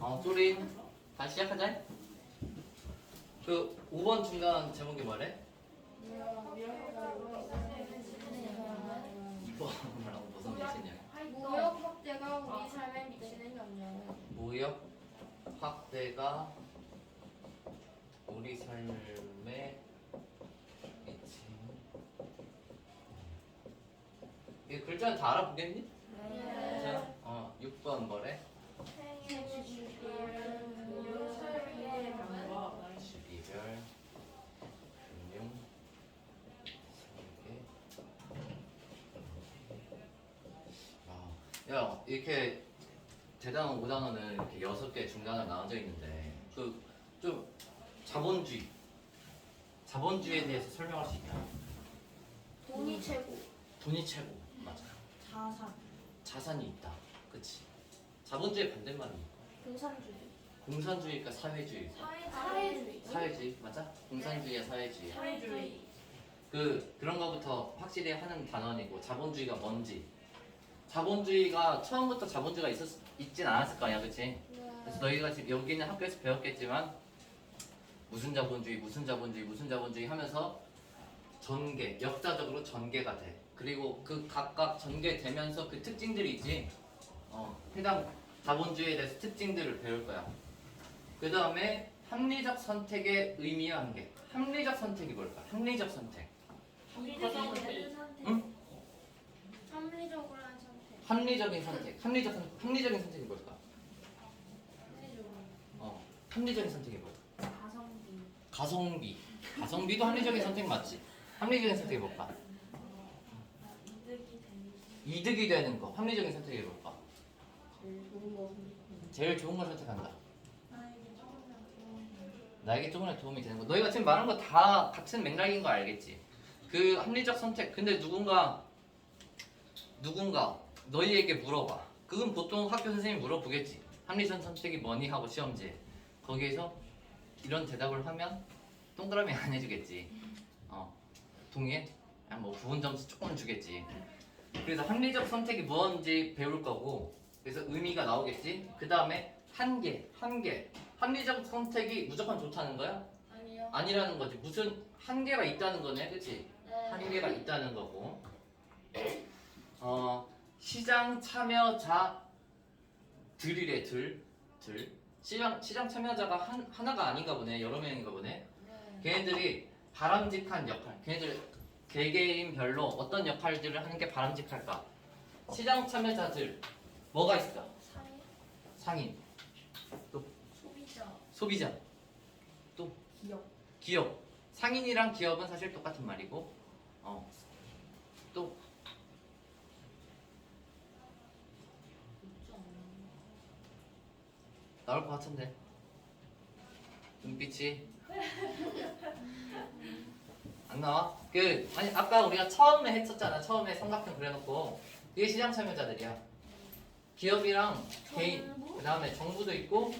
어, 쪼린. 다시 시작하자. 그 5번 중간 제목이 뭐래? 2번이라고 무슨 뜻이냐? 무역 확대가 우리 삶에 미치는 영향은 무역 확대가 우리 삶에 미치는 이 글자는 다 알아보겠니? 자, 어, 6번 뭐래? 생애 주식은 무역 설비의 방법 12별 금융 설계 아, 야 이렇게 대단원 5단원은 이렇게 여섯 개 중간에 나눠져 있는데 그 좀 자본주의 자본주의에 대해서 설명할 수 있냐? 돈이 최고. 돈이 최고. 맞아 자산. 자산이 있다. 그치. 자본주의 반대말은 공산주의. 공산주의가 사회주의. 사회주의. 사회주의. 맞아? 공산주의야 사회주의 사회주의. 그 그런 거부터 확실히 하는 단원이고 자본주의가 뭔지 자본주의가 처음부터 자본주의가 있었 있진 않았을 거 아니야, 그렇지? 그래서 너희가 지금 여기 있는 학교에서 배웠겠지만 무슨 자본주의, 무슨 자본주의, 무슨 자본주의 하면서 전개, 역사적으로 전개가 돼. 그리고 그 각각 전개되면서 그 특징들이 있지. 어, 해당 자본주의에 대해서 특징들을 배울 거야. 그 다음에 합리적 선택의 의미와 한계. 합리적 선택이 뭘까? 합리적 선택. 응? 합리적으로 한 선택 합리적인 선택. 합리적 선, 합리적인 선택이 뭘까? 어, 합리적인 선택이 뭘까? 가성비 가성비. 가성비도 합리적인 선택 맞지? 합리적인 선택이 뭘까? 이득이 되는 이득이 되는 거. 합리적인 선택이 뭘까? 제일 좋은 거 제일 좋은 걸 선택한다. 나에게 조금이라도 나에게 조금이라도 도움이 되는 거. 너희가 지금 말한 거 다 같은 맥락인 거 알겠지? 그 합리적 선택. 근데 누군가 누군가 너희에게 물어봐. 그건 보통 학교 선생님이 물어보겠지. 합리적 선택이 뭐니 하고 시험지에. 거기에서 이런 대답을 하면 동그라미 안 해주겠지. 어, 동의해? 그냥 뭐 부분 점수 조금 주겠지. 그래서 합리적 선택이 뭔지 배울 거고, 그래서 의미가 나오겠지. 그 다음에 한계, 한계. 합리적 선택이 무조건 좋다는 거야? 아니요 아니라는 거지. 무슨 한계가 있다는 거네, 그렇지? 한계가 있다는 거고. 어, 시장 참여자들이래 들, 들. 시장 시장 참여자가 한, 하나가 아닌가 보네, 여러 명인가 보네. 네. 걔네들이 바람직한 역할, 걔네들 개개인별로 어떤 역할들을 하는 게 바람직할까? 시장 참여자들 뭐가 있을까? 상위 상인, 소비자 소비자, 또 기업 기업. 상인이랑 기업은 사실 똑같은 말이고, 어, 또 나올 것 같은데. 눈빛이 안 나와? 그 아니 아까 우리가 처음에 했었잖아. 처음에 삼각형 그려놓고 이게 시장 참여자들이야. 기업이랑 개인? 그 다음에 정부도 있고.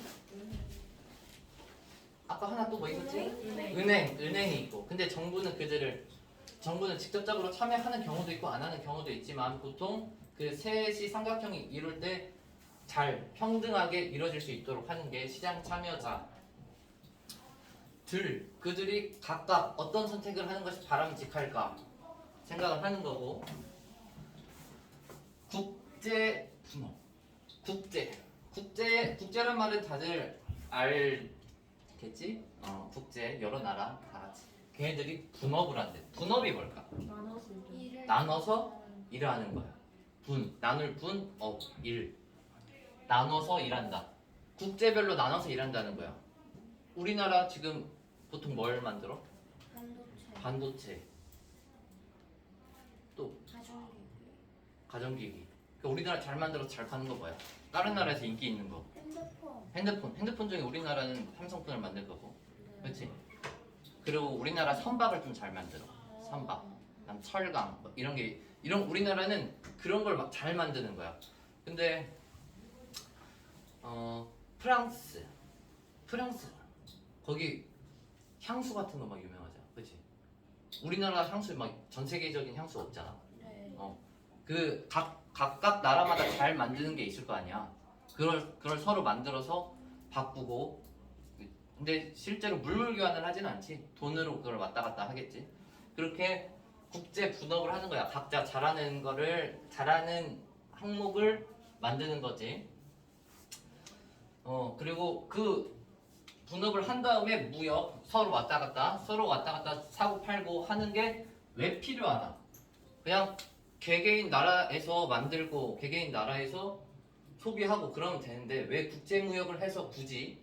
아까 하나 또 뭐 있었지? 은행. 은행, 은행이 있고. 근데 정부는 그들을 정부는 직접적으로 참여하는 경우도 있고 안 하는 경우도 있지만 보통 그 셋이 삼각형이 이룰 때 잘 평등하게 이루어질 수 있도록 하는 게 시장 참여자. 들 그들이 각각 어떤 선택을 하는 것이 바람직할까 생각을 하는 거고. 국제 분업 국제. 국제 국제란 말은 다들 알겠지? 어 국제 여러 나라 다 같이. 걔네들이 분업을 한대. 분업이 뭘까? 나눠서 일을 나눠서 일하는 거야. 분 나눌 분업일 나눠서 일한다. 국제별로 나눠서 일한다는 거야. 우리나라 지금 보통 뭘 만들어? 반도체. 반도체. 또 가정기기. 가전기기. 그러니까 우리나라 잘 만들어서 잘 파는 거 뭐야? 다른 나라에서 인기 있는 거. 핸드폰. 핸드폰. 핸드폰 중에 우리나라는 삼성폰을 만든 거고. 그렇지? 그리고 우리나라 선박을 좀 잘 만들어. 선박. 그다음 철강. 뭐 이런 게 이런 우리나라는 그런 걸 막 잘 만드는 거야. 근데 어 프랑스. 프랑스. 거기 향수 같은 거 막 유명하잖아. 그렇지? 우리나라 향수 막 전 세계적인 향수 없잖아. 네. 그각 각각 나라마다 잘 만드는 게 있을 거 아니야. 그걸 그걸 서로 만들어서 바꾸고. 근데 실제로 물물 교환을 하진 않지. 돈으로 그걸 왔다 갔다 하겠지. 그렇게 국제 분업을 하는 거야. 각자 잘하는 거를 잘하는 항목을 만드는 거지 어 그리고 그 분업을 한 다음에 무역 서로 왔다 갔다 서로 왔다 갔다 사고 팔고 하는 게 왜 필요하나? 그냥 개개인 나라에서 만들고 개개인 나라에서 소비하고 그러면 되는데 왜 국제무역을 해서 굳이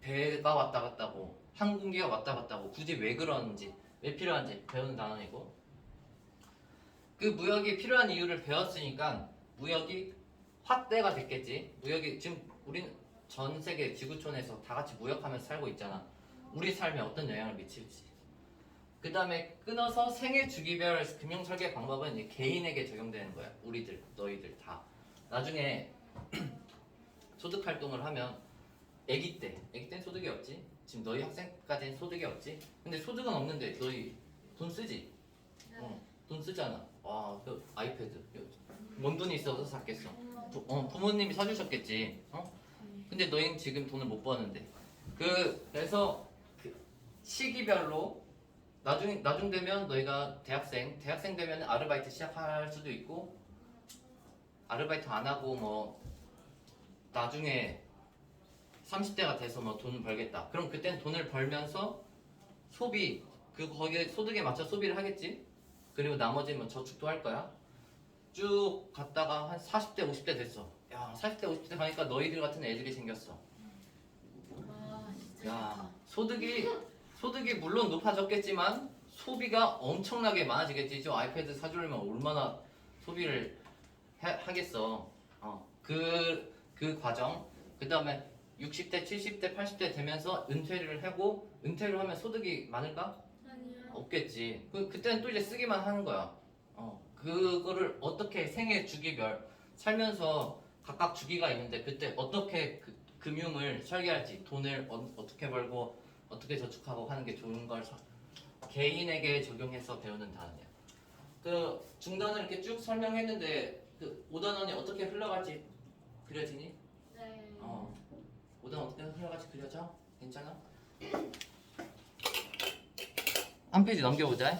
배가 왔다 갔다고 항공기가 왔다 갔다고 굳이 왜 그러는지 왜 필요한지 배우는 단원이고. 그 무역이 필요한 이유를 배웠으니까 무역이 확대가 됐겠지. 무역이 지금 우리는 전 세계 지구촌에서 다 같이 무역하면서 살고 있잖아. 우리 삶에 어떤 영향을 미칠지. 그 다음에 끊어서 생애 주기별 금융 설계 방법은 이제 개인에게 적용되는 거야. 우리들 너희들 다. 나중에 소득 활동을 하면 아기 때 아기 때 소득이 없지. 지금 너희 학생까지는 소득이 없지. 근데 소득은 없는데 너희 돈 쓰지? 어, 돈 쓰잖아. 와 그 아이패드. 뭔 돈이 있어서 샀겠어? 부, 어, 부모님이 사주셨겠지. 어? 근데 너희는 지금 돈을 못 버는데 그 그래서 그 시기별로 나중 나중 되면 너희가 대학생 대학생 되면 아르바이트 시작할 수도 있고 아르바이트 안 하고 뭐 나중에 30대가 돼서 뭐 돈을 벌겠다. 그럼 그땐 돈을 벌면서 소비 그 거기에 소득에 맞춰 소비를 하겠지. 그리고 나머지는 뭐 저축도 할 거야. 쭉 갔다가 한 40대 50대 됐어. 야 40대 50대 가니까 너희들 같은 애들이 생겼어. 와 진짜 야. 소득이 소득이 물론 높아졌겠지만 소비가 엄청나게 많아지겠지. 저 아이패드 사주려면 얼마나 소비를 해- 하겠어. 어, 그, 그 과정. 그 다음에 60대, 70대, 80대 되면서 은퇴를 하고 은퇴를 하면 소득이 많을까? 아니요. 없겠지. 그, 그때는 또 이제 쓰기만 하는 거야. 어, 그거를 어떻게 생애 주기별 살면서 각각 주기가 있는데 그때 어떻게 그, 금융을 설계할지 돈을 어, 어떻게 벌고 어떻게 저축하고 하는 게 좋은 걸 서- 개인에게 적용해서 배우는 단어야. 그 중단을 이렇게 쭉 설명했는데 그 5단원이 어떻게 흘러갈지 그려지니? 네. 어. 5단 어떻게 흘러갈지 그려져? 괜찮아? 한 페이지 넘겨보자.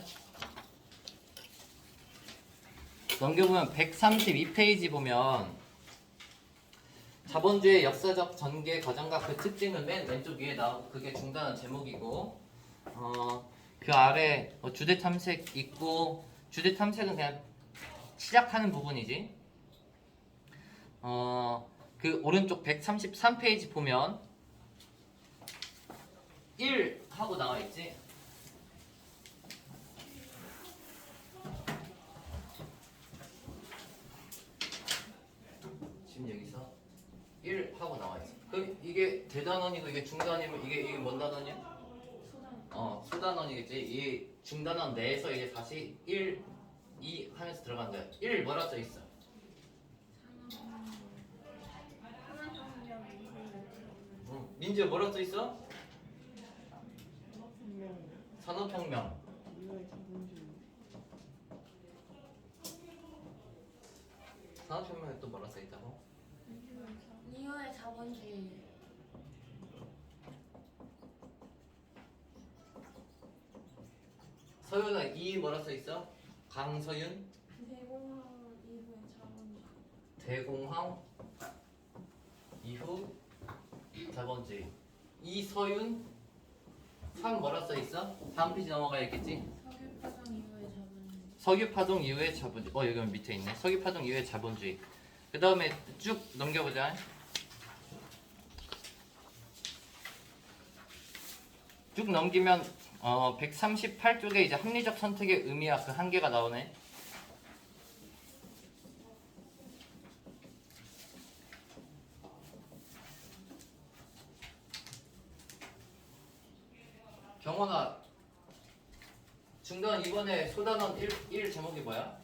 넘겨보면 132페이지 보면 자본주의 역사적 전개 과정과 그 특징은 맨 왼쪽 위에 나오고 그게 중단은 제목이고 어, 그 아래 뭐 주대 탐색 있고 주대 탐색은 그냥 시작하는 부분이지. 어, 그 오른쪽 133페이지 보면 1 하고 나와 있지. 지금 여기서 1 하고 나와 있어. 그 이게 대단원이고 이게 중단이면 이게 이게 뭔 단원이야? 어, 수단원이겠지. 이 중단원 내에서 이제 다시 1, 2 하면서 거야. 1 뭐라 써 있어? 민지야 뭐라 써 있어? 산업혁명. 산업혁명에 또 뭐라 써 있다고? 자본주의. 서윤아 이 뭐라 써 있어? 강서윤 대공황 이후에 자본주의. 대공황 이후 자본주의 이서윤 3 뭐라 써 있어? 다음 페이지 넘어가야겠지? 석유파동 이후에 자본주의. 석유파동 이후의 자본주의 어 여기 밑에 있네 석유파동 이후의 자본주의 그 다음에 쭉 넘겨보자 쭉 넘기면 어 138쪽에 이제 합리적 선택의 의미와 그 한계가 나오네 경원아 중단 이번에 소단원 1, 1 제목이 뭐야?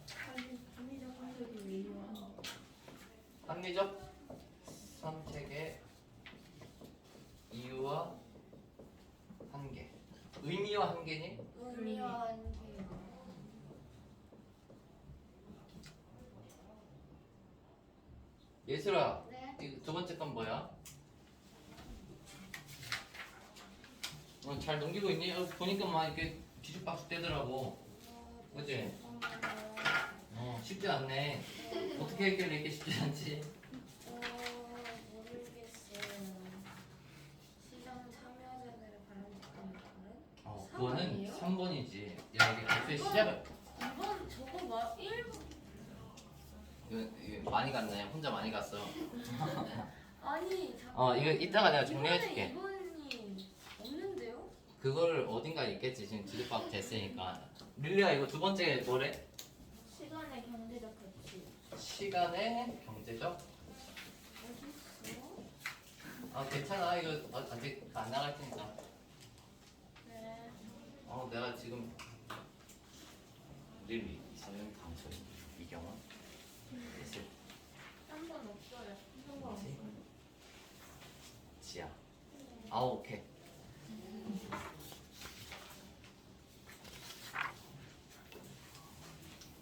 합리적 선택의 이유와. 의미와 한계니? 의미와 한계요. 예슬아, 네. 이 두 번째 건 뭐야? 어, 잘 넘기고 있니? 어, 보니까 막 이렇게 뒤죽박죽 되더라고. 그치? 어, 쉽지 않네. 어떻게 했길래 이렇게 쉽지 않지? 어, 모르겠어요. 시장 참여자들의 바람직한 역할은? 어, 삼 그거는 번이에요? 3번이지. 야, 이게 애초에 시작을. 이번 저거 막 1번 이거, 이거 많이 갔네. 혼자 많이 갔어. 아니 잠깐 어, 이거 이따가 내가 정리해줄게. 이번이 없는데요? 그거를 어딘가 있겠지. 지금 뒤죽박죽 됐으니까. 릴리야, 이거 두 번째 뭐래? 시간의 경제적 가치 시간의 경제적? 어디 있어? 아, 괜찮아. 이거 어- 아직 안 나갈 테니까. 내가 지금 릴리, 이서영, 강철, 이경원, 예슬, 한번 없어요. 한번? 없어요. 지아. 아, 오케이.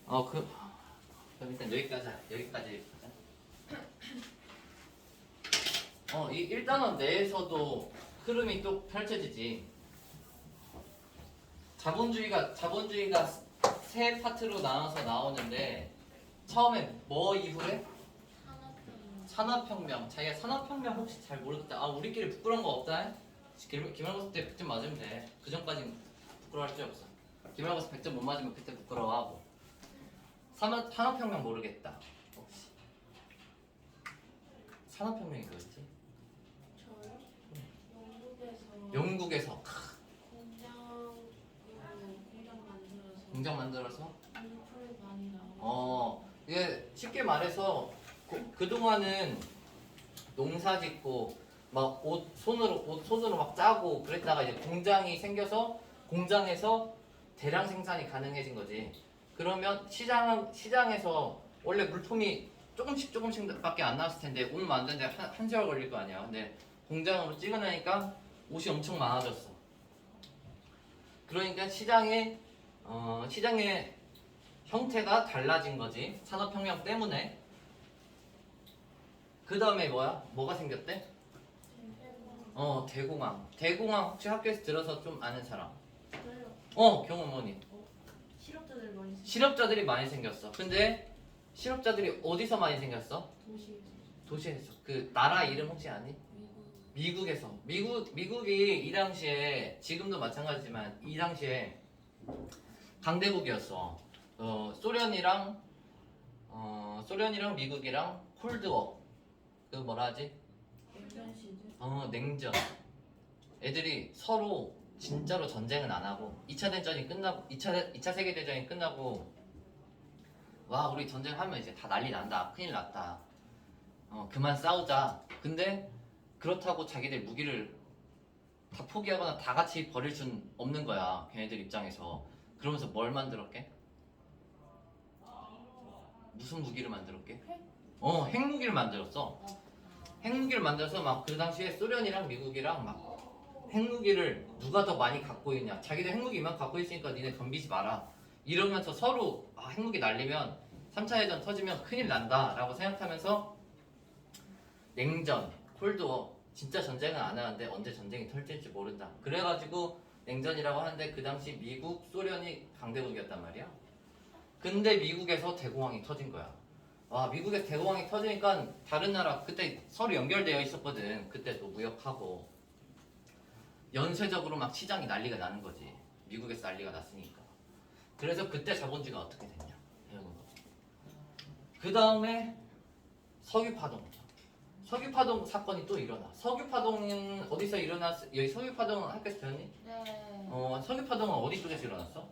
어, 그, 그럼 일단 여기까지, 하- 여기까지 보자. 어, 이 1단원 내에서도 흐름이 또 펼쳐지지. 자본주의가, 자본주의가 세 파트로 나눠서 나오는데, 처음에 뭐 이후에? 산업혁명. 자기가 산업혁명 혹시 잘 모르겠다. 아 우리끼리 부끄러운 거 없다. 김- 기말고사 때 100점 맞으면 돼. 그 전까지 부끄러워할 필요 없어. 기말고사 100점 못 맞으면 그때 부끄러워하고. 산업 산업혁명 모르겠다. 혹시 산업혁명이 뭐였지? 저요? 영국에서 영국에서 크, 공장 그 공장 만들어서 공장 만들어서 많이 어 이게 쉽게 말해서 그 동안은 농사 짓고 막 옷 손으로 옷 손으로 막 짜고 그랬다가 이제 공장이 생겨서 공장에서 대량 생산이 가능해진 거지. 그러면 시장 시장에서 원래 물품이 조금씩 조금씩밖에 안 나왔을 텐데 옷 만드는데 한, 한 세월 걸릴 거 아니야. 근데 공장으로 찍어내니까 옷이 엄청 많아졌어. 그러니까 시장의 어, 시장의 형태가 달라진 거지. 산업혁명 때문에. 그 다음에 뭐야? 뭐가 생겼대? 어 대공황. 대공황 혹시 학교에서 들어서 좀 아는 사람? 어 경험 어머니. 실업자들 많이 쓰 실업자들이 많이 생겼어. 근데 실업자들이 어디서 많이 생겼어? 도시에서. 도시에서. 그 나라 이름 혹시 아니? 미국. 미국에서. 미국 미국이 이 당시에 지금도 마찬가지지만 이 당시에 강대국이었어. 어 소련이랑 어 소련이랑 미국이랑 콜드워 그 뭐라 하지? 냉전 어 냉전. 애들이 서로 진짜로 전쟁은 안 하고 2차 대전이 끝나고 2차 2차 세계 대전이 끝나고 와 우리 전쟁하면 이제 다 난리 난다 큰일 났다. 어 그만 싸우자. 근데 그렇다고 자기들 무기를 다 포기하거나 다 같이 버릴 순 없는 거야 걔네들 입장에서 그러면서 뭘 만들었게? 무슨 무기를 만들었게? 핵? 어 핵무기를 만들었어 핵무기를 만들어서 막 그 당시에 소련이랑 미국이랑 막 핵무기를 누가 더 많이 갖고 있냐 자기들 핵무기만 갖고 있으니까 니네 덤비지 마라 이러면서 서로 아, 핵무기 날리면 3차 대전 터지면 큰일 난다 라고 생각하면서 냉전, 콜드워 진짜 전쟁은 안 하는데 언제 전쟁이 펼칠지 모른다 그래가지고 냉전이라고 하는데 그 당시 미국, 소련이 강대국이었단 말이야. 근데 미국에서 대공황이 터진 거야. 와 미국에서 대공황이 터지니까 다른 나라 그때 서로 연결되어 있었거든. 그때도 무역하고. 연쇄적으로 막 시장이 난리가 나는 거지. 미국에서 난리가 났으니까. 그래서 그때 자본주의가 어떻게 됐냐? 거그 다음에 석유파동 석유파동 사건이 또 일어나 석유파동은 어디서 일어났 여기 석유파동은 학교에서 배웠니? 네 어 석유파동은 어디 쪽에서 일어났어?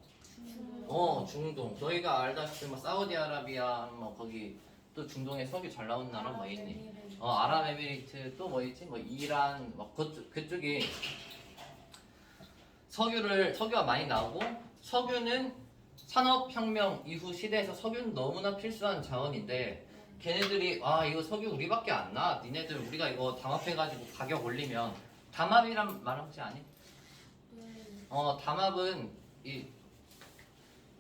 어 중동 너희가 알다시피 뭐 사우디아라비아 뭐 거기 또 중동에 석유 잘 나온 나라 뭐 있니? 어 아랍에미리트 또 뭐 있지? 뭐 이란 뭐 그쪽 그쪽이 석유를 석유가 많이 나오고 석유는 산업혁명 이후 시대에서 석유는 너무나 필수한 자원인데 걔네들이 아 이거 석유 우리밖에 안 나. 니네들 우리가 이거 담합해가지고 가격 올리면 담합이란 말 혹시 아니? 네. 어 담합은 이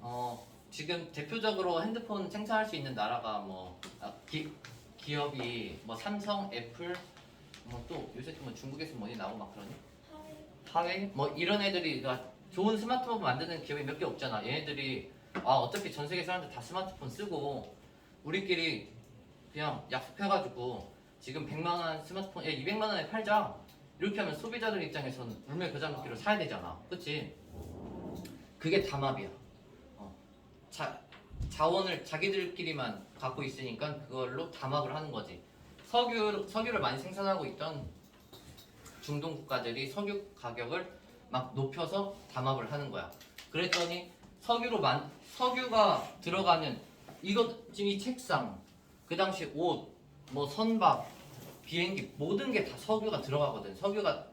어, 지금 대표적으로 핸드폰 생산할 수 있는 나라가 뭐 아, 기, 기업이 뭐 삼성, 애플 뭐 또 요새 또뭐 중국에서 뭐니 나오고 막 그러니? 하웨이 뭐 이런 애들이 그러니까 좋은 스마트폰 만드는 기업이 몇 개 없잖아. 얘네들이 아 어차피 전 세계 사람들 다 스마트폰 쓰고 우리끼리 그냥 약속해가지고 지금 100만 원 스마트폰, 야 200만 원에 팔자. 이렇게 하면 소비자들 입장에서는 물매 교자먹기로 사야 되잖아. 그치? 그게 담합이야. 어. 자, 자원을 자기들끼리만 갖고 있으니까 그걸로 담합을 하는 거지. 석유, 석유를 많이 생산하고 있던 중동 국가들이 석유 가격을 막 높여서 담합을 하는 거야. 그랬더니 석유로 만 석유가 들어가는 이거 지금 이 책상, 그 당시 옷, 뭐 선박, 비행기 모든 게 다 석유가 들어가거든. 석유가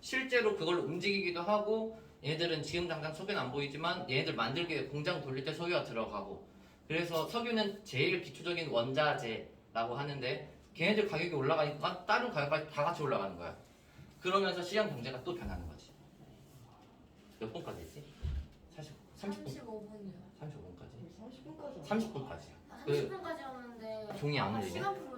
실제로 그걸 움직이기도 하고 얘들은 지금 당장 석유는 안 보이지만 얘들 만들기 위해 공장 돌릴 때 석유가 들어가고 그래서 석유는 제일 기초적인 원자재라고 하는데 걔네들 가격이 올라가니까 다른 가격까지 다 같이 올라가는 거야. 그러면서 시장 경제가 또 변하는 거지. 몇 분까지 했지? 40, 30분, 35분이요. 35분까지. 30분까지 30분까지. 아, 그 30분까지 하는데 종이 안 울리네. 시간